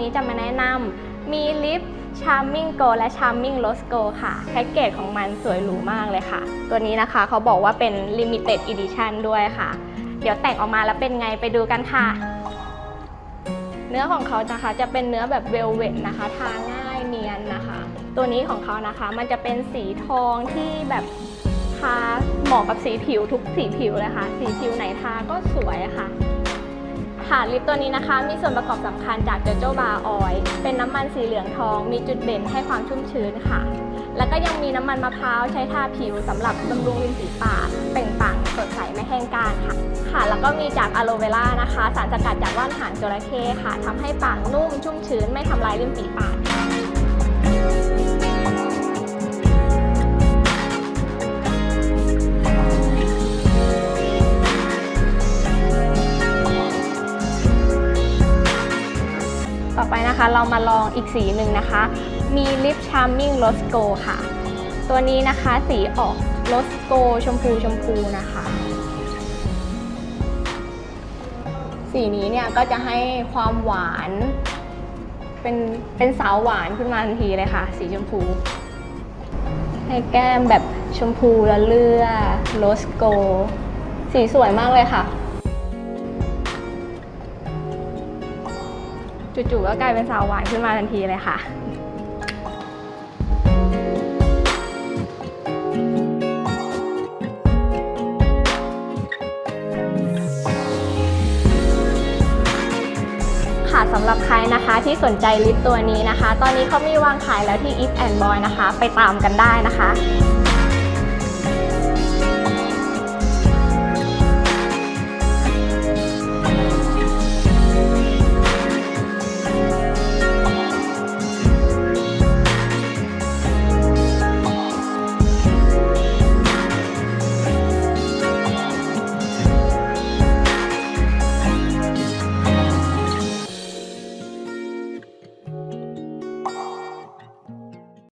นี้จะมาแนะนำมีลิป Charming Go และ Charming Rose Go ค่ะแพ็กเกจของมันสวยหรูมากเลยค่ะ ตัวนี้นะคะเขาบอกว่าเป็น Limited Edition ด้วยค่ะ เดี๋ยวแต่งออกมาแล้วเป็นไงไปดูกันค่ะ เนื้อของเขานะคะจะเป็นเนื้อแบบเวลเวทนะคะ ทาง่ายเนียนนะคะ ตัวนี้ของเขานะคะมันจะเป็นสีทองที่แบบทาเหมาะกับสีผิวทุกสีผิวเลยค่ะ สีผิวไหนทาก็สวยค่ะ ค่ะลิปตัวนี้นะคะ มีส่วนประกอบสำคัญจากเจโจบาออยล์เป็นน้ำมันสีเหลืองทอง มีจุดเด่นให้ความชุ่มชื้นค่ะ แล้วก็ยังมีน้ำมันมะพร้าวใช้ทาผิวสำหรับบำรุงริมฝีปากเปล่งปลั่งสดใสไม่แห้งกร้านค่ะ ค่ะ แล้วก็มีจากอะโลเวล่านะคะ สารสกัดจากว่านหางจระเข้ค่ะทำให้ปากนุ่มชุ่มชื้นไม่ทำลายริมฝีปากค่ะ ต่อไปนะคะเรามาลองอีกสีหนึ่งนะคะ มีลิป Charming Rose Go ค่ะ ตัวนี้นะคะสีออก Rose Go ชมพูชมพูนะคะ สีนี้เนี่ยก็จะให้ความหวาน เป็นเป็นสาวหวานขึ้นมาทันทีเลยค่ะ สีชมพู ให้แก้มแบบชมพูละเลือโรสโก สีสวยมากเลยค่ะ จู่ๆก็กลายเป็นสาวหวานขึ้นมาทันทีเลยค่ะ ค่ะสำหรับใครนะคะที่สนใจลิปตัวนี้นะคะ ตอนนี้เขามีวางขายแล้วที่ If and Boy นะคะ ไปตามกันได้นะคะ